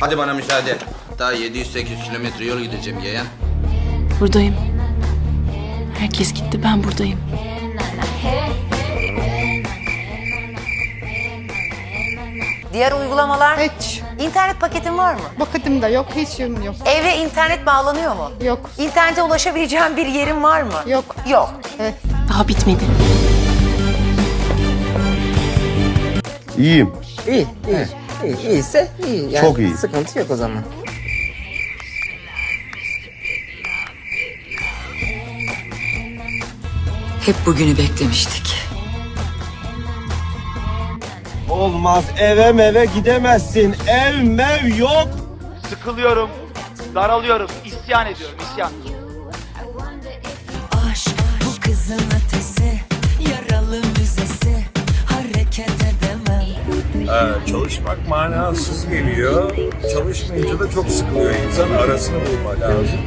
Hadi bana müsaade. Daha 700-800 kilometre yol gideceğim yeğen. Buradayım. Herkes gitti ben buradayım. Diğer uygulamalar? Hiç. İnternet paketin var mı? Vakıtım da yok, hiç yönüm yok. Eve internet bağlanıyor mu? Yok. İnternete ulaşabileceğin bir yerin var mı? Yok. Yok. Evet. Daha bitmedi. İyiyim. İyi, iyi. İyi, iyiyse iyi. Yani Çok iyi. Sıkıntı yok o zaman. Hep bugünü beklemiştik. Olmaz eve meve gidemezsin. Ev mev yok. Sıkılıyorum, daralıyorum, isyan ediyorum, isyan. Çalışmak manasız geliyor. Çalışmayınca da çok sıkılıyor. İnsan arasını bulma lazım.